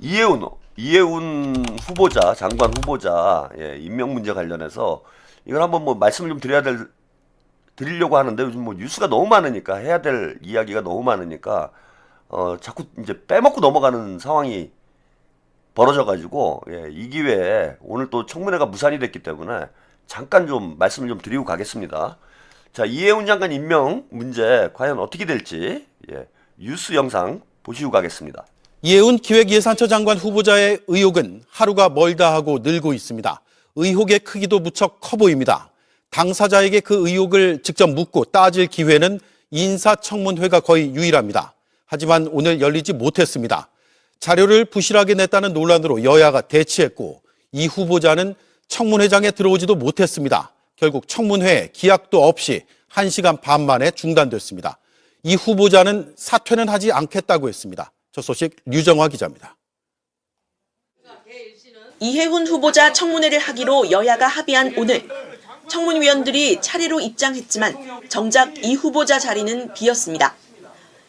이해운 이해운 후보자 장관 후보자 예, 임명 문제 관련해서 이걸 한번 뭐 말씀을 좀 드려야 될 드리려고 하는데 요즘 뭐 뉴스가 너무 많으니까 해야 될 이야기가 너무 많으니까 어 자꾸 이제 빼먹고 넘어가는 상황이 벌어져 가지고 예, 이 기회에 오늘 또 청문회가 무산이 됐기 때문에 잠깐 좀 말씀을 좀 드리고 가겠습니다. 자 이해운 장관 임명 문제 과연 어떻게 될지 예, 뉴스 영상 보시고 가겠습니다. 이해운 기획예산처 장관 후보자의 의혹은 하루가 멀다 하고 늘고 있습니다. 의혹의 크기도 무척 커 보입니다. 당사자에게 그 의혹을 직접 묻고 따질 기회는 인사청문회가 거의 유일합니다. 하지만 오늘 열리지 못했습니다. 자료를 부실하게 냈다는 논란으로 여야가 대치했고 이 후보자는 청문회장에 들어오지도 못했습니다. 결국 청문회 기약도 없이 1시간 반 만에 중단됐습니다. 이 후보자는 사퇴는 하지 않겠다고 했습니다. 저 소식 류정화 기자입니다. 이해훈 후보자 청문회를 하기로 여야가 합의한 오늘 청문위원들이 차례로 입장했지만 정작 이 후보자 자리는 비었습니다.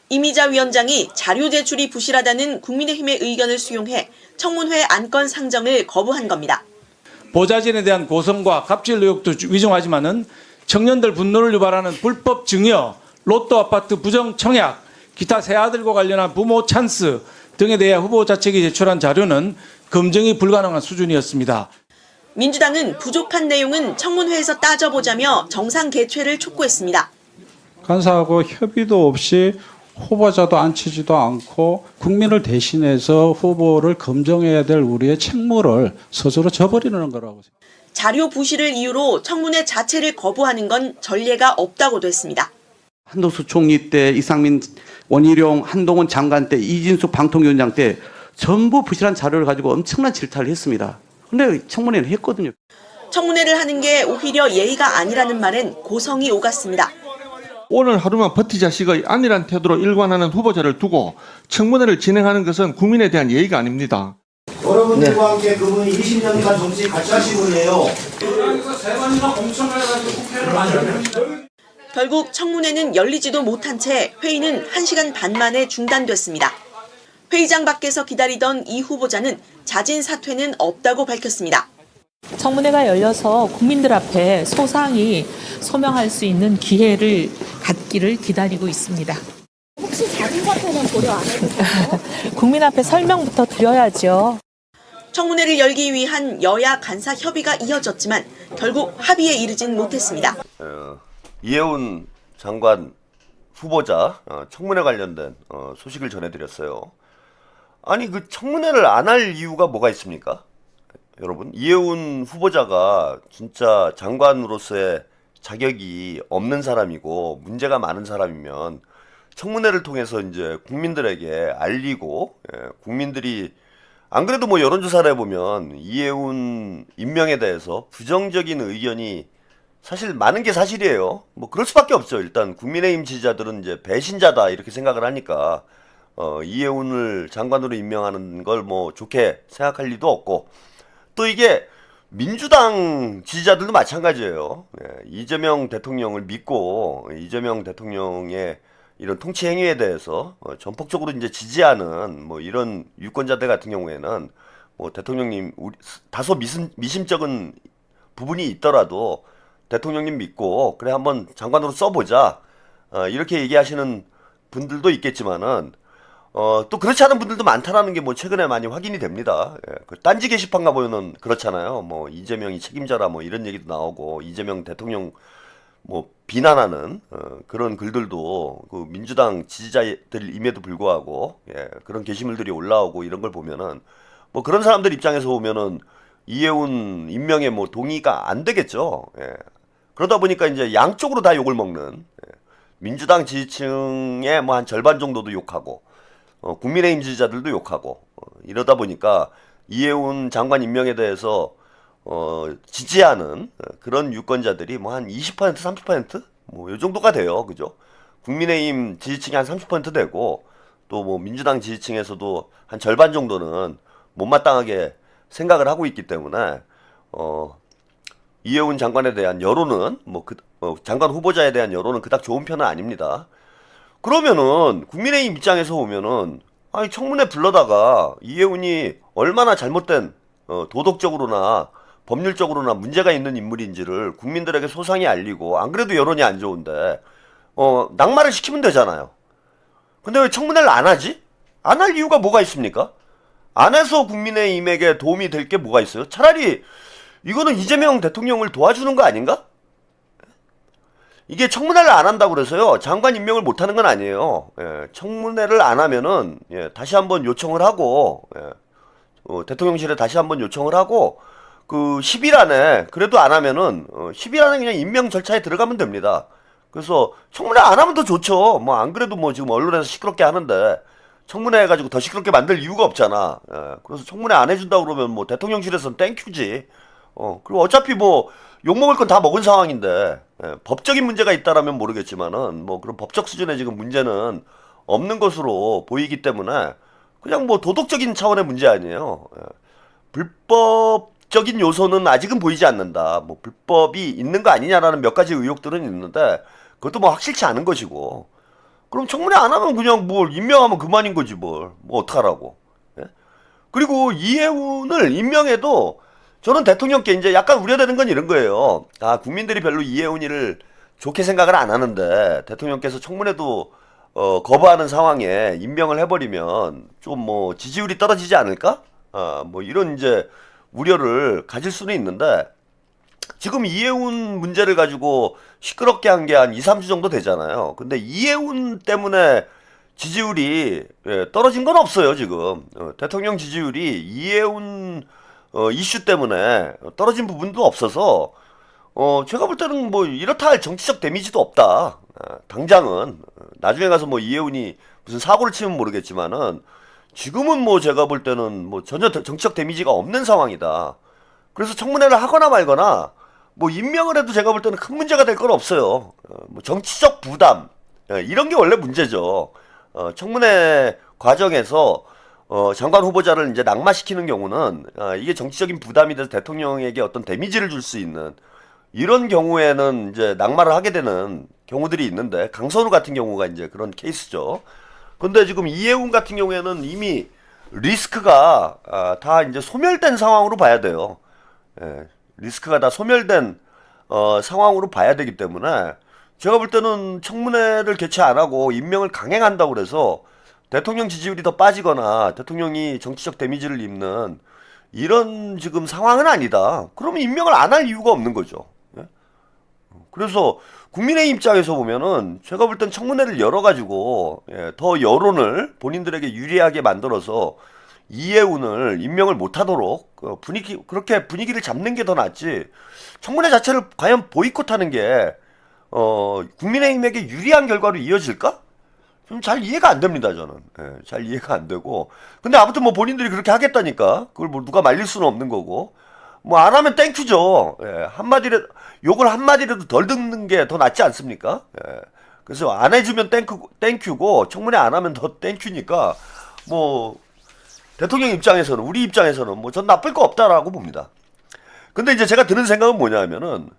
이미자 위원장이 자료 제출이 부실하다는 국민의힘의 의견을 수용해 청문회 안건 상정을 거부한 겁니다. 보좌진에 대한 고성과 갑질 의혹도 주- 위중하지만은 청년들 분노를 유발하는 불법 증여, 로또 아파트 부정 청약, 기타 새 아들과 관련한 부모 찬스 등에 대해 후보자 측이 제출한 자료는 검증이 불가능한 수준이었습니다. 민주당은 부족한 내용은 청문회에서 따져보자며 정상 개최를 촉구했습니다. 간사하고 협의도 없이 후보자도 앉히지도 않고 국민을 대신해서 후보를 검증해야 될 우리의 책무를 스스로 저버리는 거라고 생각합니다. 자료 부실을 이유로 청문회 자체를 거부하는 건 전례가 없다고도 했습니다. 한덕수 총리 때 이상민 원희룡 한동훈 장관 때 이진숙 방통위원장 때 전부 부실한 자료를 가지고 엄청난 질타를 했습니다. 근데 청문회는 했거든요. 청문회를 하는 게 오히려 예의가 아니라는 말엔 고성이 오갔습니다. 오늘 하루만 버티자식의 안일한 태도로 일관하는 후보자를 두고 청문회를 진행하는 것은 국민에 대한 예의가 아닙니다. 여러분들과 함께 그분이 20년간 정치 같이 하신 분이에요. 결국 청문회는 열리지도 못한 채 회의는 1시간 반 만에 중단됐습니다. 회의장 밖에서 기다리던 이 후보자는 자진 사퇴는 없다고 밝혔습니다. 청문회가 열려서 국민들 앞에 소상히 소명할 수 있는 기회를 갖기를 기다리고 있습니다. 혹시 자진 사퇴는 고려 안 해주세요? 국민 앞에 설명부터 드려야죠. 청문회를 열기 위한 여야 간사 협의가 이어졌지만 결국 합의에 이르진 못했습니다. 어, 이해운 장관 후보자 어, 청문회 관련된 어, 소식을 전해드렸어요. 아니 그 청문회를 안 할 이유가 뭐가 있습니까? 여러분 이해운 후보자가 진짜 장관으로서의 자격이 없는 사람이고 문제가 많은 사람이면 청문회를 통해서 이제 국민들에게 알리고 예, 국민들이 안 그래도 뭐 여론조사를 해보면 이해운 임명에 대해서 부정적인 의견이 사실 많은 게 사실이에요. 뭐 그럴 수밖에 없죠. 일단 국민의힘 지지자들은 이제 배신자다 이렇게 생각을 하니까 어, 이해운을 장관으로 임명하는 걸 뭐 좋게 생각할 리도 없고 또 이게 민주당 지지자들도 마찬가지예요. 예, 이재명 대통령을 믿고 이재명 대통령의 이런 통치 행위에 대해서 어, 전폭적으로 이제 지지하는 뭐 이런 유권자들 같은 경우에는 뭐 대통령님 우리, 다소 미심, 미심쩍은 부분이 있더라도 대통령님 믿고 그래 한번 장관으로 써보자 어, 이렇게 얘기하시는 분들도 있겠지만은 어, 또 그렇지 않은 분들도 많다라는 게 뭐 최근에 많이 확인이 됩니다. 예, 그 딴지 게시판 가보면은 그렇잖아요. 뭐 이재명이 책임자라 뭐 이런 얘기도 나오고 이재명 대통령 뭐 비난하는 어, 그런 글들도 그 민주당 지지자들임에도 불구하고 예, 그런 게시물들이 올라오고 이런 걸 보면은 뭐 그런 사람들 입장에서 보면은 이해운 임명에 뭐 동의가 안 되겠죠. 예. 그러다 보니까 이제 양쪽으로 다 욕을 먹는 예. 민주당 지지층의 뭐 한 절반 정도도 욕하고 어, 국민의힘 지지자들도 욕하고 어, 이러다 보니까 이해운 장관 임명에 대해서 어, 지지하는 어, 그런 유권자들이 뭐 한 20% 30%뭐 요 정도가 돼요. 그죠? 국민의힘 지지층이 한 30% 되고 또 뭐 민주당 지지층에서도 한 절반 정도는 못마땅하게 생각을 하고 있기 때문에 어 이해운 장관에 대한 여론은 뭐 그, 어, 장관 후보자에 대한 여론은 그닥 좋은 편은 아닙니다. 그러면은 국민의힘 입장에서 보면은 아니 청문회 불러다가 이해운이 얼마나 잘못된 어, 도덕적으로나 법률적으로나 문제가 있는 인물인지를 국민들에게 소상히 알리고 안 그래도 여론이 안 좋은데 어 낙마를 시키면 되잖아요. 근데 왜 청문회를 안 하지? 안 할 이유가 뭐가 있습니까? 안 해서 국민의힘에게 도움이 될 게 뭐가 있어요? 차라리 이거는 이재명 대통령을 도와주는 거 아닌가? 이게 청문회를 안 한다고 그래서요 장관 임명을 못 하는 건 아니에요. 예, 청문회를 안 하면은 예, 다시 한번 요청을 하고 예, 어, 대통령실에 다시 한번 요청을 하고 그 10일 안에 그래도 안 하면은 어, 10일 안에 그냥 임명 절차에 들어가면 됩니다. 그래서 청문회 안 하면 더 좋죠. 뭐 안 그래도 뭐 지금 언론에서 시끄럽게 하는데 청문회 해가지고 더 시끄럽게 만들 이유가 없잖아. 예, 그래서 청문회 안 해준다 그러면 뭐 대통령실에서는 땡큐지. 어 그리고 어차피 뭐 욕먹을 건 다 먹은 상황인데 예, 법적인 문제가 있다라면 모르겠지만은 뭐 그런 법적 수준의 지금 문제는 없는 것으로 보이기 때문에 그냥 뭐 도덕적인 차원의 문제 아니에요. 예. 불법적인 요소는 아직은 보이지 않는다. 뭐 불법이 있는 거 아니냐라는 몇 가지 의혹들은 있는데 그것도 뭐 확실치 않은 것이고 그럼 청문회 안 하면 그냥 뭘 임명하면 그만인 거지 뭘. 뭐 어떡하라고. 예? 그리고 이해운을 임명해도 저는 대통령께 이제 약간 우려되는 건 이런 거예요. 아, 국민들이 별로 이해운이를 좋게 생각을 안 하는데 대통령께서 청문회도 어, 거부하는 상황에 임명을 해버리면 좀 뭐 지지율이 떨어지지 않을까? 아, 뭐 이런 이제 우려를 가질 수는 있는데 지금 이해운 문제를 가지고 시끄럽게 한 게한 2, 3주 정도 되잖아요. 근데 이해운 때문에 지지율이 예, 떨어진 건 없어요, 지금. 어, 대통령 지지율이 이해운 어, 이슈 때문에 떨어진 부분도 없어서 어, 제가 볼 때는 뭐 이렇다 할 정치적 데미지도 없다. 아, 당장은 어, 나중에 가서 뭐 이해운이 무슨 사고를 치면 모르겠지만은 지금은 뭐 제가 볼 때는 뭐 전혀 더- 정치적 데미지가 없는 상황이다. 그래서 청문회를 하거나 말거나 뭐 임명을 해도 제가 볼 때는 큰 문제가 될 건 없어요. 어, 뭐 정치적 부담 예, 이런 게 원래 문제죠. 어, 청문회 과정에서 어, 장관 후보자를 이제 낙마시키는 경우는 아, 이게 정치적인 부담이 돼서 대통령에게 어떤 데미지를 줄 수 있는 이런 경우에는 이제 낙마를 하게 되는 경우들이 있는데 강선우 같은 경우가 이제 그런 케이스죠. 근데 지금 이해운 같은 경우에는 이미 리스크가 아, 다 이제 소멸된 상황으로 봐야 돼요. 예, 리스크가 다 소멸된 어, 상황으로 봐야 되기 때문에 제가 볼 때는 청문회를 개최 안 하고 임명을 강행한다고 그래서 대통령 지지율이 더 빠지거나 대통령이 정치적 데미지를 입는 이런 지금 상황은 아니다. 그러면 임명을 안 할 이유가 없는 거죠. 예? 그래서 국민의 입장에서 보면은 제가 볼 땐 청문회를 열어가지고 예, 더 여론을 본인들에게 유리하게 만들어서 이해운을 임명을 못하도록 어, 분위기 그렇게 분위기를 잡는 게 더 낫지 청문회 자체를 과연 보이콧하는 게 어, 국민의힘에게 유리한 결과로 이어질까? 좀 잘 이해가 안 됩니다 저는. 예, 잘 이해가 안 되고. 근데 아무튼 뭐 본인들이 그렇게 하겠다니까. 그걸 뭐 누가 말릴 수는 없는 거고. 뭐 안 하면 땡큐죠. 예, 한마디라도 욕을 한마디라도 덜 듣는 게 더 낫지 않습니까? 예, 그래서 안 해주면 땡큐, 땡큐고 청문회 안 하면 더 땡큐니까 뭐 대통령 입장에서는 우리 입장에서는 뭐 전 나쁠 거 없다라고 봅니다. 근데 이제 제가 드는 생각은 뭐냐면은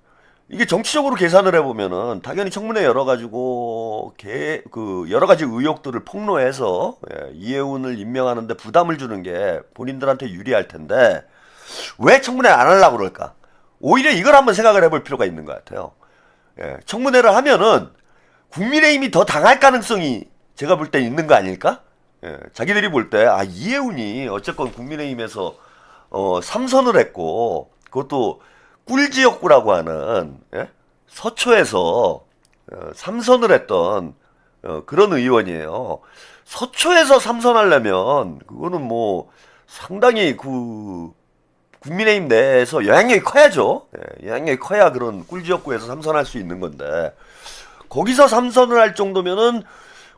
이게 정치적으로 계산을 해보면은 당연히 청문회 열어가지고 개, 그 여러 가지 의혹들을 폭로해서 예, 이해운을 임명하는데 부담을 주는 게 본인들한테 유리할 텐데 왜 청문회 안 하려고 그럴까? 오히려 이걸 한번 생각을 해볼 필요가 있는 것 같아요. 예, 청문회를 하면은 국민의힘이 더 당할 가능성이 제가 볼때 있는 거 아닐까? 예, 자기들이 볼 때 아 이해운이 어쨌건 국민의힘에서 어, 삼선을 했고 그것도 꿀지역구라고 하는 예? 서초에서 어, 삼선을 했던 어, 그런 의원이에요. 서초에서 삼선하려면 그거는 뭐 상당히 그 국민의힘 내에서 영향력이 커야죠. 예, 영향력이 커야 그런 꿀지역구에서 삼선할 수 있는 건데 거기서 삼선을 할 정도면은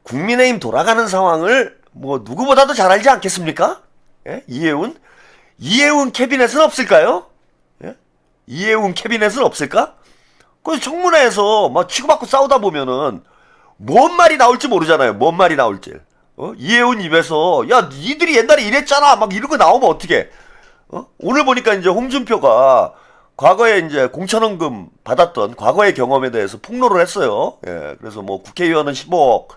국민의힘 돌아가는 상황을 뭐 누구보다도 잘 알지 않겠습니까? 예? 이해운 이해운 캐비넷은 없을까요? 예? 이해운 캐비넷은 없을까? 그 청문회에서 막 치고받고 싸우다 보면은 뭔 말이 나올지 모르잖아요. 뭔 말이 나올지. 어? 이해운 입에서 야 니들이 옛날에 이랬잖아 막거 나오면 어떻게? 어? 오늘 보니까 이제 홍준표가 과거에 이제 공천원금 받았던 과거의 경험에 대해서 폭로를 했어요. 예, 그래서 뭐 국회의원은 15억,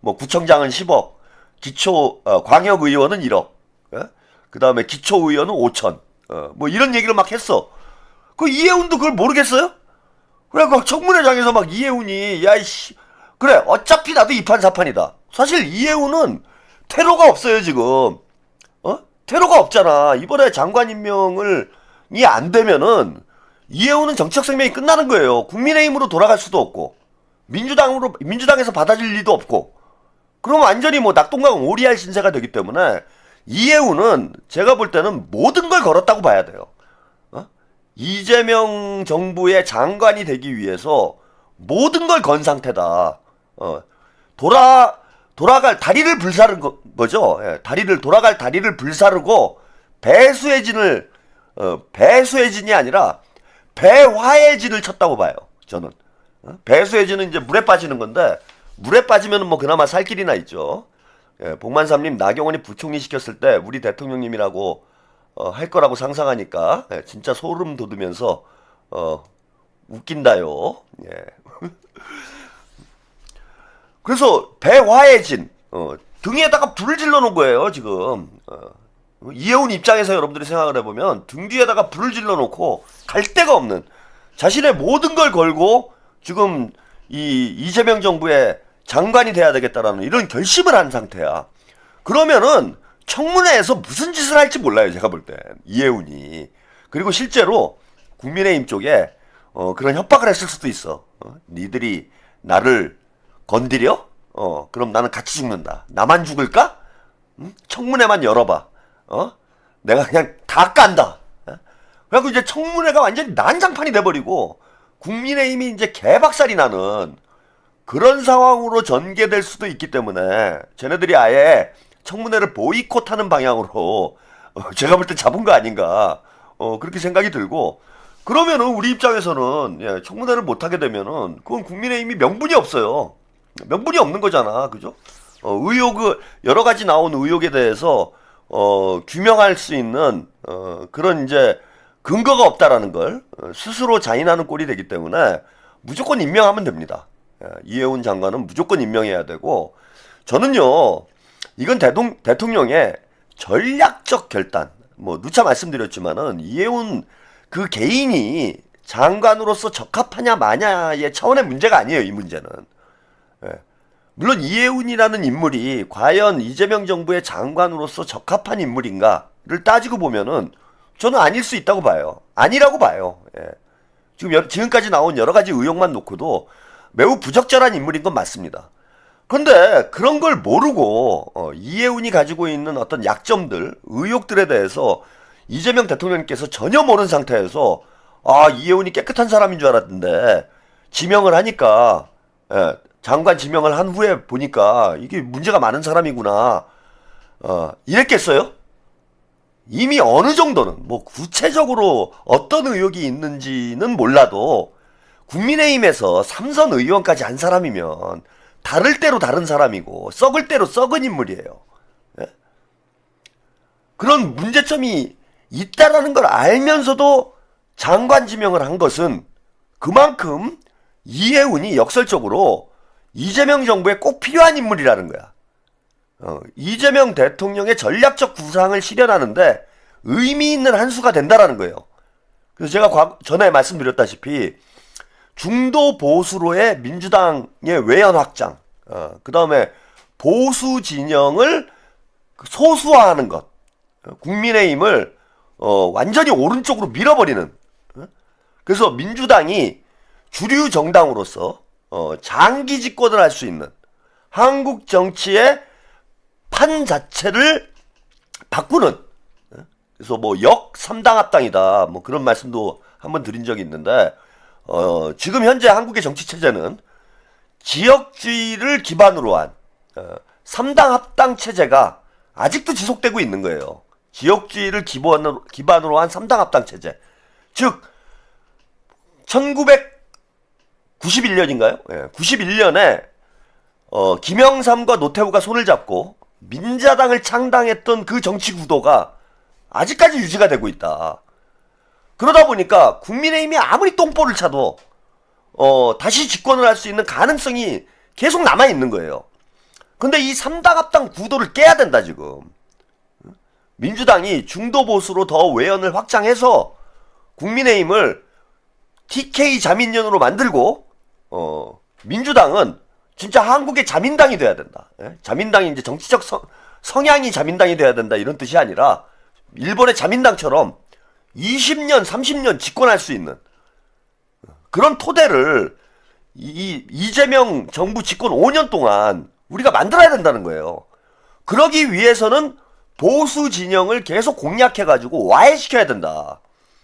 뭐 구청장은 10억. 기초 어, 광역 의원은 1억. 그 다음에 기초 의원은 5천. 어, 뭐 이런 얘기를 막 했어. 그 이해운도 그걸 모르겠어요? 그래 그 청문회장에서 막 이해운이 야이씨 그래 어차피 나도 이판사판이다. 사실 이해운은 퇴로가 없어요 지금. 어? 퇴로가 없잖아. 이번에 장관 임명을 이 안 되면은 이해운은 정치적 생명이 끝나는 거예요. 국민의힘으로 돌아갈 수도 없고 민주당으로 민주당에서 받아줄 리도 없고 그럼 완전히 뭐 낙동강 오리알 신세가 되기 때문에 이해운은 제가 볼 때는 모든 걸 걸었다고 봐야 돼요. 어? 이재명 정부의 장관이 되기 위해서 모든 걸 건 상태다. 어, 돌아 돌아갈 다리를 불사른 거, 죠 예, 다리를 돌아갈 다리를 불사르고 배수의 진을 어, 배수의 진이 아니라 배화의 진을 쳤다고 봐요. 저는 어? 배수의 진은 이제 물에 빠지는 건데 물에 빠지면 뭐 그나마 살 길이나 있죠. 예, 복만삼님 나경원이 부총리 시켰을 때 우리 대통령님이라고 어, 할 거라고 상상하니까 예, 진짜 소름 돋으면서 어, 웃긴다요. 예. 그래서 배화해진 어, 등에다가 불을 질러 놓은 거예요 지금 어, 이해운 입장에서 여러분들이 생각을 해보면 등 뒤에다가 불을 질러 놓고 갈 데가 없는 자신의 모든 걸 걸고 지금 이 이재명 정부의 장관이 돼야 되겠다라는 이런 결심을 한 상태야. 그러면은 청문회에서 무슨 짓을 할지 몰라요 제가 볼때 이해운이 그리고 실제로 국민의힘 쪽에 어, 그런 협박을 했을 수도 있어. 어? 니들이 나를 건드려? 어, 그럼 나는 같이 죽는다. 나만 죽을까? 응? 청문회만 열어봐. 어? 내가 그냥 다 깐다. 어? 그래갖고 이제 청문회가 완전히 난장판이 돼버리고 국민의힘이 이제 개박살이 나는 그런 상황으로 전개될 수도 있기 때문에 쟤네들이 아예 청문회를 보이콧하는 방향으로 어, 제가 볼 때 잡은 거 아닌가 어, 그렇게 생각이 들고 그러면은 우리 입장에서는 예, 청문회를 못 하게 되면은 그건 국민의힘이 명분이 없어요. 명분이 없는 거잖아, 그죠? 어, 의혹을 여러 가지 나온 의혹에 대해서 어, 규명할 수 있는 어, 그런 이제 근거가 없다라는 걸 어, 스스로 자인하는 꼴이 되기 때문에 무조건 임명하면 됩니다. 예, 이해운 장관은 무조건 임명해야 되고 저는요 이건 대통, 대통령의 전략적 결단 뭐 누차 말씀드렸지만은 이해운 그 개인이 장관으로서 적합하냐 마냐의 차원의 문제가 아니에요 이 문제는 예. 물론 이해운이라는 인물이 과연 이재명 정부의 장관으로서 적합한 인물인가를 따지고 보면은 저는 아닐 수 있다고 봐요 아니라고 봐요 예. 지금 여- 지금까지 나온 여러 가지 의혹만 놓고도 매우 부적절한 인물인 건 맞습니다. 그런데 그런 걸 모르고 어, 이해운이 가지고 있는 어떤 약점들, 의혹들에 대해서 이재명 대통령께서 전혀 모르는 상태에서 아 이해운이 깨끗한 사람인 줄 알았는데 지명을 하니까 예, 장관 지명을 한 후에 보니까 이게 문제가 많은 사람이구나 어, 이랬겠어요? 이미 어느 정도는 뭐 구체적으로 어떤 의혹이 있는지는 몰라도 국민의힘에서 삼선 의원까지 한 사람이면 다를 대로 다른 사람이고 썩을 대로 썩은 인물이에요. 예? 그런 문제점이 있다라는 걸 알면서도 장관 지명을 한 것은 그만큼 이해운이 역설적으로 이재명 정부에 꼭 필요한 인물이라는 거야. 어, 이재명 대통령의 전략적 구상을 실현하는데 의미 있는 한 수가 된다라는 거예요. 그래서 제가 과- 전에 말씀드렸다시피 중도 보수로의 민주당의 외연 확장, 어, 그 다음에 보수 진영을 소수화하는 것, 어, 국민의힘을 어, 완전히 오른쪽으로 밀어버리는. 어? 그래서 민주당이 주류 정당으로서 어, 장기 집권을 할 수 있는 한국 정치의 판 자체를 바꾸는. 어? 그래서 뭐 역 3당 합당이다. 뭐 그런 말씀도 한번 드린 적이 있는데 어, 지금 현재 한국의 정치 체제는 지역주의를 기반으로 한 어, 3당 합당 체제가 아직도 지속되고 있는 거예요. 지역주의를 기반으로, 기반으로 한 3당 합당 체제. 즉 1991년인가요? 예, 91년에 어, 김영삼과 노태우가 손을 잡고 민자당을 창당했던 그 정치 구도가 아직까지 유지가 되고 있다. 그러다 보니까 국민의힘이 아무리 똥볼을 차도 어, 다시 집권을 할 수 있는 가능성이 계속 남아 있는 거예요. 근데 이 삼당 합당 구도를 깨야 된다 지금. 민주당이 중도 보수로 더 외연을 확장해서 국민의힘을 TK 자민련으로 만들고 어 민주당은 진짜 한국의 자민당이 돼야 된다. 예? 자민당이 이제 정치적 성, 성향이 자민당이 돼야 된다 이런 뜻이 아니라 일본의 자민당처럼 20년, 30년 집권할 수 있는 그런 토대를 이 이재명 정부 집권 5년 동안 우리가 만들어야 된다는 거예요. 그러기 위해서는 보수 진영을 계속 공략해가지고 와해시켜야 된다.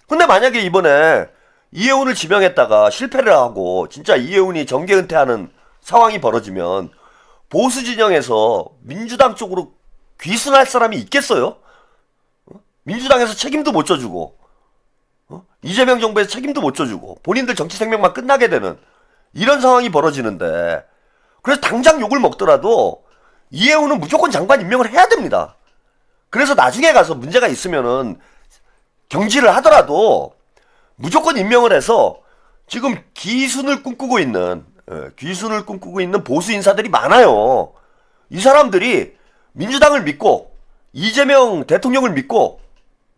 근데 만약에 이번에 이해운을 지명했다가 실패를 하고 진짜 이해운이 정계 은퇴하는 상황이 벌어지면 보수 진영에서 민주당 쪽으로 귀순할 사람이 있겠어요? 어? 민주당에서 책임도 못 져주고 어? 이재명 정부에서 책임도 못 져주고 본인들 정치 생명만 끝나게 되는 이런 상황이 벌어지는데 그래서 당장 욕을 먹더라도 이해운은 무조건 장관 임명을 해야 됩니다. 그래서 나중에 가서 문제가 있으면은 경질을 하더라도 무조건 임명을 해서 지금 기순을 꿈꾸고 있는 예, 귀순을 꿈꾸고 있는 보수 인사들이 많아요. 이 사람들이 민주당을 믿고 이재명 대통령을 믿고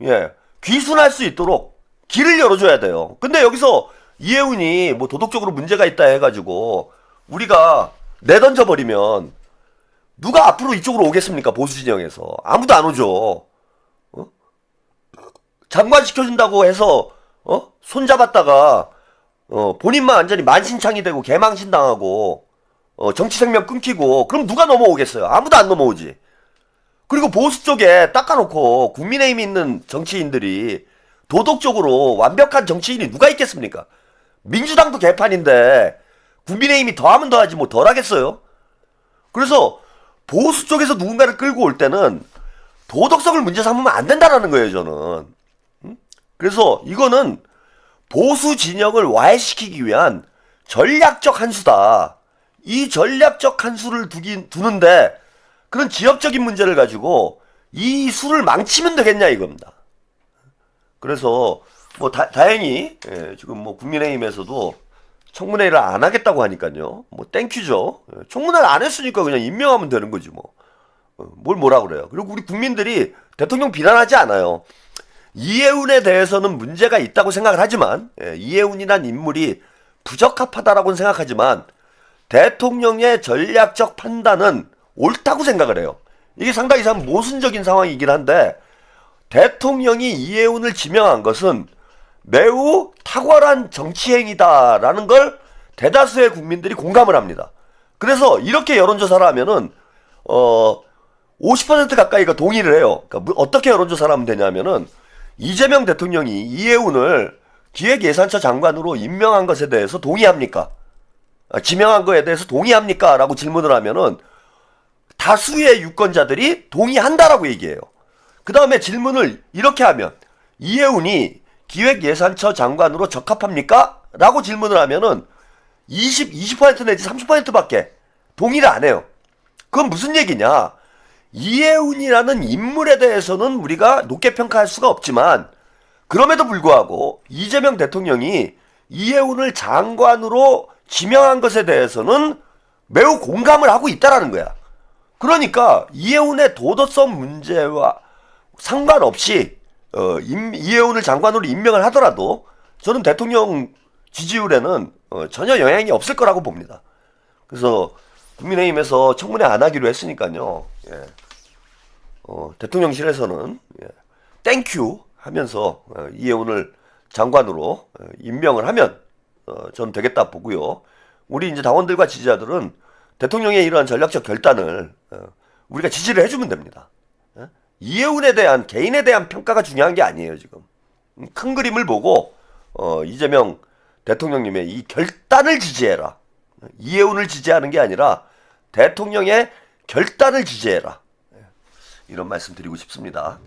예, 귀순할 수 있도록 길을 열어줘야 돼요. 근데 여기서 이해운이 뭐 도덕적으로 문제가 있다 해가지고 우리가 내던져 버리면 누가 앞으로 이쪽으로 오겠습니까? 보수 진영에서 아무도 안 오죠. 어? 장관 시켜준다고 해서 어? 손잡았다가 어, 본인만 완전히 만신창이 되고 개망신 당하고 어, 정치 생명 끊기고 그럼 누가 넘어오겠어요? 아무도 안 넘어오지. 그리고 보수 쪽에 닦아놓고 국민의힘에 있는 정치인들이 도덕적으로 완벽한 정치인이 누가 있겠습니까? 민주당도 개판인데 국민의힘이 더하면 더하지 뭐 덜하겠어요? 그래서 보수 쪽에서 누군가를 끌고 올 때는 도덕성을 문제 삼으면 안 된다라는 거예요, 저는. 음? 그래서 이거는 보수 진영을 와해시키기 위한 전략적 한 수다. 이 전략적 한 수를 두긴, 두는데 그런 지역적인 문제를 가지고 이 수를 망치면 되겠냐 이겁니다. 그래서 뭐 다, 다행히 예, 지금 뭐 국민의힘에서도 청문회를 안 하겠다고 하니까요. 뭐 땡큐죠. 예, 청문회를 안 했으니까 그냥 임명하면 되는 거지 뭐. 어, 뭘 뭐라 그래요. 그리고 우리 국민들이 대통령 비난하지 않아요. 이해운에 대해서는 문제가 있다고 생각을 하지만 예, 이해운이란 인물이 부적합하다라고는 생각하지만 대통령의 전략적 판단은 옳다고 생각을 해요. 이게 상당히 참 모순적인 상황이긴 한데 대통령이 이해운을 지명한 것은 매우 탁월한 정치행위다라는 걸 대다수의 국민들이 공감을 합니다. 그래서 이렇게 여론조사를 하면은 어 50% 가까이가 동의를 해요. 그러니까 뭐 어떻게 여론조사를 하면 되냐면은 이재명 대통령이 이해운을 기획예산처 장관으로 임명한 것에 대해서 동의합니까? 아, 지명한 거에 대해서 동의합니까? 라고 질문을 하면은 다수의 유권자들이 동의한다라고 얘기해요. 그 다음에 질문을 이렇게 하면 이해운이 기획예산처 장관으로 적합합니까? 라고 질문을 하면은 20, 20% 내지 30%밖에 동의를 안 해요. 그건 무슨 얘기냐? 이해운이라는 인물에 대해서는 우리가 높게 평가할 수가 없지만 그럼에도 불구하고 이재명 대통령이 이해운을 장관으로 지명한 것에 대해서는 매우 공감을 하고 있다라는 거야. 그러니까 이해운의 도덕성 문제와 상관없이 어, 임, 이해운을 장관으로 임명을 하더라도 저는 대통령 지지율에는 어, 전혀 영향이 없을 거라고 봅니다. 그래서 국민의힘에서 청문회 안 하기로 했으니까요. 예. 어, 대통령실에서는 예. 땡큐 하면서 어, 이해운을 장관으로 어, 임명을 하면 어, 전 되겠다 보고요. 우리 이제 당원들과 지지자들은 대통령의 이러한 전략적 결단을 어, 우리가 지지를 해주면 됩니다. 예? 이해운에 대한 개인에 대한 평가가 중요한 게 아니에요 지금 음, 큰 그림을 보고 어, 이재명 대통령님의 이 결단을 지지해라. 이해운을 지지하는 게 아니라 대통령의 결단을 지지해라. 예, 이런 말씀 드리고 싶습니다.